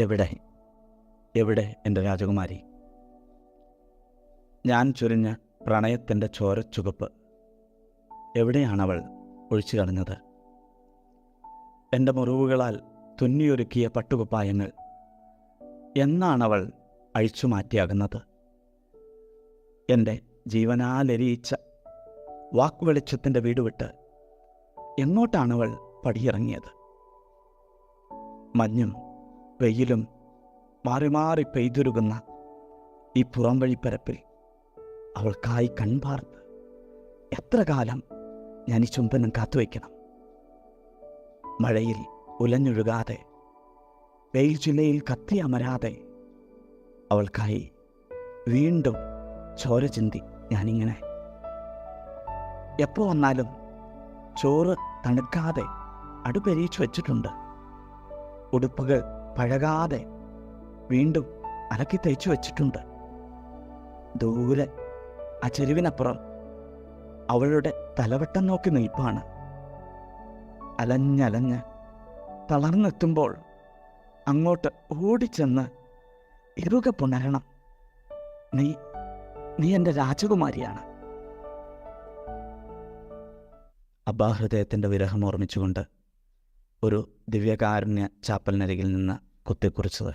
എവിടെ? എവിടെ എന്റെ രാജകുമാരി? ഞാൻ ചുരിഞ്ഞ പ്രണയത്തിന്റെ ചോരച്ചുകപ്പ് എവിടെയാണവൾ ഒഴിച്ചു കളഞ്ഞത്? എന്റെ മുറിവുകളാൽ തുന്നിയൊരുക്കിയ പട്ടുകുപ്പായങ്ങൾ എന്നാണവൾ അഴിച്ചു മാറ്റിയാകുന്നത്? എന്റെ ജീവനാലെരിയിച്ച വാക്കുവെളിച്ചത്തിന്റെ വീട് വിട്ട് എങ്ങോട്ടാണവൾ പടിയിറങ്ങിയത്? മഞ്ഞും വെയിലും മാറി മാറി പെയ്തുരുകുന്ന ഈ പുറം വഴിപ്പരപ്പിൽ അവൾക്കായി കൺപാർത്ത് എത്ര കാലം ഞാൻ ഈ ചുംബനം കാത്തുവയ്ക്കണം? മഴയിൽ ഉലഞ്ഞൊഴുകാതെ വെയിൽ ജില്ലയിൽ കത്തി അമരാതെ അവൾക്കായി വീണ്ടും ചോര ചിന്തി ഞാനിങ്ങനെ. എപ്പോൾ വന്നാലും ചോറ് തണുക്കാതെ അടുപ്പെരിയിച്ചു വെച്ചിട്ടുണ്ട്. ഉടുപ്പുകൾ പഴകാതെ വീണ്ടും അലക്കി തയ്ച്ചു വച്ചിട്ടുണ്ട്. ദൂരെ ആ ചെരുവിനപ്പുറം അവളുടെ തലവട്ടം നോക്കി നിൽപ്പാണ്. അലഞ്ഞലഞ്ഞ് തളർന്നെത്തുമ്പോൾ അങ്ങോട്ട് ഓടിച്ചെന്ന് ഇറുക പുണരണം. നീ നീ എന്റെ രാജകുമാരിയാണ്. അബ്ബാഹൃദയത്തിന്റെ വിരഹം ഓർമ്മിച്ചുകൊണ്ട് ഒരു ദിവ്യകാരുണ്യ ചാപ്പലിനരികിൽ നിന്ന് കുത്തിക്കുറിച്ചത്.